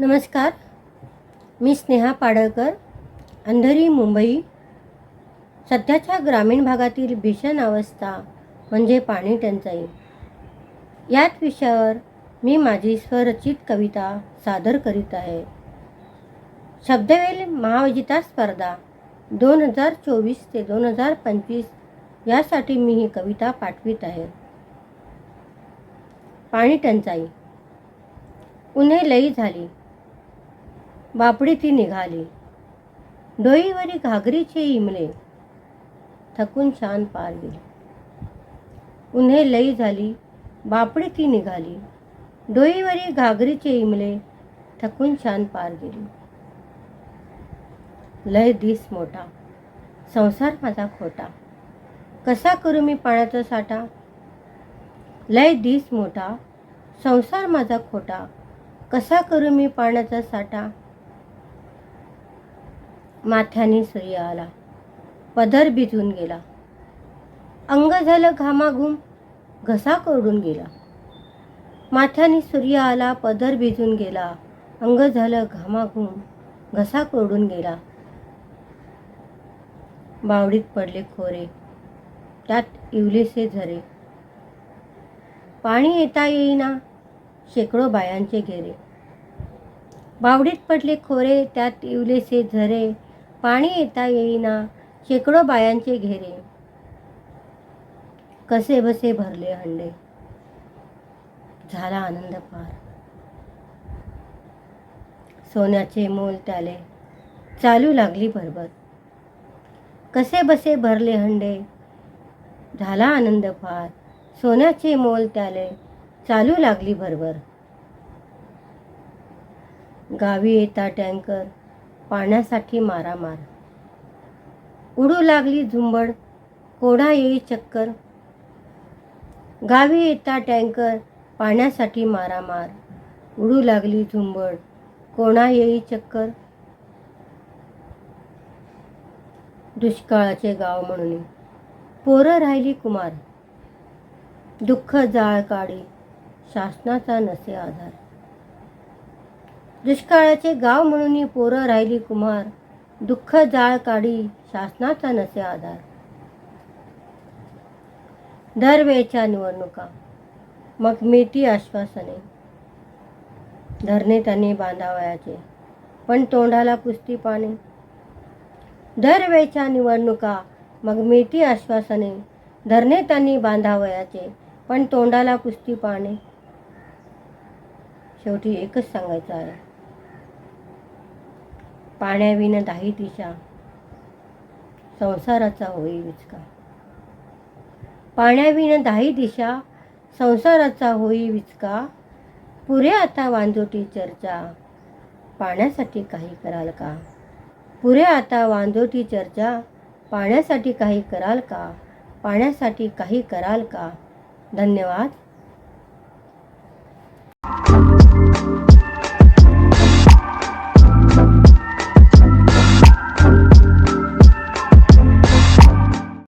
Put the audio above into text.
नमस्कार. मी स्नेहा पाडळकर अंधेरी मुंबई. सध्याच्या ग्रामीण भागातील भीषण अवस्था म्हणजे पाणी टंचाई. याच विषयावर मी माझी स्वरचित कविता सादर करीत आहे. शब्दवेल महाविजेता स्पर्धा दोन हजार चोवीस ते दोन हजार पंचवीस यासाठी मी ही कविता पाठवित आहे. पाणी टंचाई. उन्हे लई झाली. बापडी ती निघाली. डोईवरी घागरीचे इमले थकून शान पार गेली. उन्हे लई झाली बापडी ती निघाली. डोईवरी घागरीचे इमले थकून शान पार गेली. लय दिस मोठा संसार माझा खोटा. कसा करू मी पाण्याचा साठा? लय दिस मोठा संसार माझा खोटा. कसा करू मी पाण्याचा साठा? माथ्याने सूर्य आला. पदर भिजून गेला. अंग झालं घामाघूम घसा कोरडून गेला. माथ्याने सूर्य आला पदर भिजून गेला. अंग झालं घामाघूम घसा कोरडून गेला. बावडीत पडले खोरे त्यात इवलेसे झरे. पाणी येता येईना शेकडो बायांचे घेरे. बावडीत पडले खोरे त्यात इवलेसे झरे. पाणी येता येईना शेकडो बायांचे घेरे. कसे बसे भरले हंडे. झाला आनंद फार. सोन्याचे मोल त्याले. चालू लागली भरभर. कसे बसे भरले हंडे. झाला आनंद फार. सोन्याचे मोल त्याले. चालू लागली भरभर. गावी येता टँकर. पाण्यासाठी मारामार. उडू लागली झुंबड. कोडा येई चक्कर? गावी येता टँकर. पाण्यासाठी मारामार. उडू लागली झुंबड. कोणा येई चक्कर? दुष्काळाचे गाव म्हणून. पोरं राहिली कुमार. दुःख जाळ काढी. शासनाचा नसे आधार. दुष्काळाचे गाव म्हणून पोरं राहिली कुमार. दुःख जाळ काढी शासनाचा नसे आधार. दरवेळच्या निवडणुका. मग मिळती आश्वासने. धरणे त्यांनी बांधावयाचे. पण तोंडाला पुस्ती पाने दरवेळच्या निवडणुका. मग मिळती आश्वासने. धरणे त्यांनी बांधावयाचे. पण तोंडाला पुस्ती पाने शेवटी एकच सांगायचं आहे. पाण्याविन दाही दिशा. संसाराचा होई विचका पाण्याविन दाही दिशा संसाराचा होई विचका पुरे आता वांजोटी चर्चा पाण्यासाठी काही कराल का? पुरे आता वांजोटी चर्चा पाण्यासाठी काही कराल का? पाण्यासाठी काही कराल का? धन्यवाद.